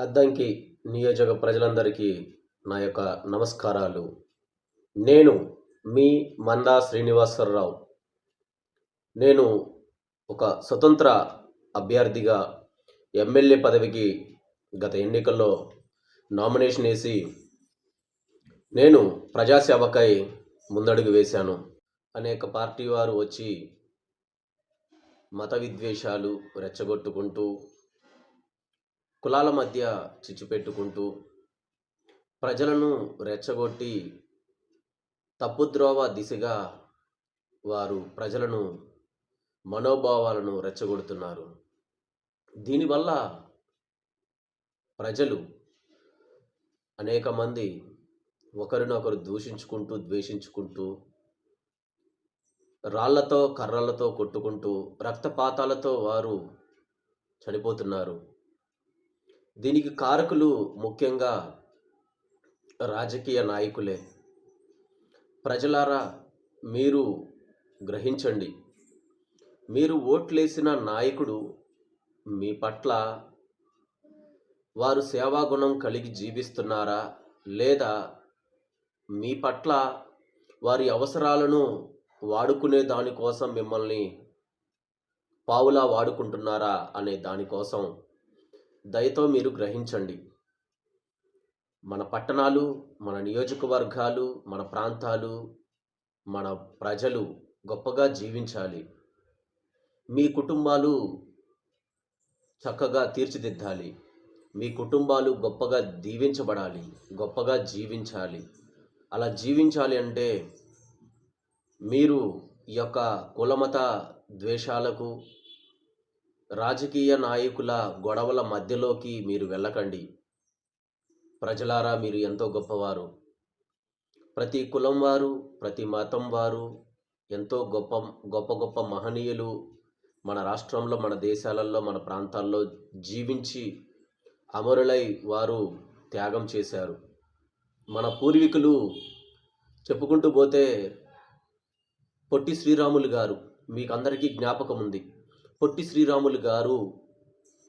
అద్దంకి నియోజక ప్రజలందరికీ నా యొక్క నమస్కారాలు. నేను మీ మందా శ్రీనివాసరావు. నేను ఒక స్వతంత్ర అభ్యర్థిగా ఎమ్మెల్యే పదవికి గత ఎన్నికల్లో నామినేషన్ వేసి నేను ప్రజాసేవకై ముందడుగు వేశాను. అనేక పార్టీ వారు వచ్చి మత విద్వేషాలు రెచ్చగొట్టుకుంటూ కులాల మధ్య చిచ్చు పెట్టుకుంటూ ప్రజలను రెచ్చగొట్టి తప్పుద్రోవ దిశగా వారు ప్రజలను మనోభావాలను రెచ్చగొడుతున్నారు. దీనివల్ల ప్రజలు అనేక మంది ఒకరినొకరు దూషించుకుంటూ ద్వేషించుకుంటూ రాళ్ళతో కర్రలతో కొట్టుకుంటూ రక్తపాతాలతో వారు చనిపోతున్నారు. దీనికి కారకులు ముఖ్యంగా రాజకీయ నాయకులే. ప్రజలారా మీరు గ్రహించండి. మీరు ఓట్లేసిన నాయకుడు మీ పట్ల వారు సేవాగుణం కలిగి జీవిస్తున్నారా? లేదా మీ పట్ల వారి అవసరాలను వాడుకునే దానికోసం మిమ్మల్ని పావులా వాడుకుంటున్నారా అనే దానికోసం దయతో మీరు గ్రహించండి. మన పట్టణాలు మన నియోజకవర్గాలు మన ప్రాంతాలు మన ప్రజలు గొప్పగా జీవించాలి. మీ కుటుంబాలు చక్కగా తీర్చిదిద్దాలి. మీ కుటుంబాలు గొప్పగా దీవించబడాలి గొప్పగా జీవించాలి. అలా జీవించాలి అంటే మీరు ఈ యొక్క కులమత ద్వేషాలకు రాజకీయ నాయకుల గొడవల మధ్యలోకి మీరు వెళ్ళకండి. ప్రజలారా మీరు ఎంతో గొప్పవారు. ప్రతి కులం వారు ప్రతి మతం వారు ఎంతో గొప్ప గొప్ప గొప్ప మహనీయులు మన రాష్ట్రంలో మన దేశాలలో మన ప్రాంతాల్లో జీవించి అమరులై వారు త్యాగం చేశారు. మన పూర్వీకులు చెప్పుకుంటూ పోతే పొట్టి శ్రీరాములు గారు మీకు అందరికీ జ్ఞాపకం ఉంది పొట్టి శ్రీరాములు గారు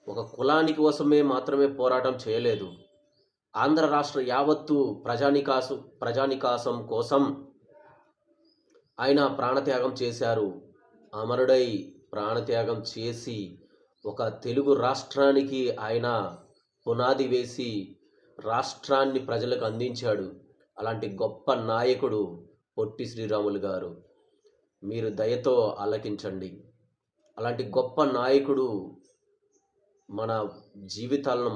ఒక కులానికి కోసమే మాత్రమే పోరాటం చేయలేదు. ఆంధ్ర రాష్ట్ర యావత్తు ప్రజానికాసు ప్రజానికాసం కోసం ఆయన ప్రాణత్యాగం చేశారు. అమరుడై ప్రాణత్యాగం చేసి ఒక తెలుగు రాష్ట్రానికి ఆయన పునాది వేసి రాష్ట్రాన్ని ప్రజలకు అందించాడు. అలాంటి గొప్ప నాయకుడు పొట్టి శ్రీరాములు గారు. మీరు దయతో ఆలకించండి. అలాంటి గొప్ప నాయకుడు మన జీవితాలను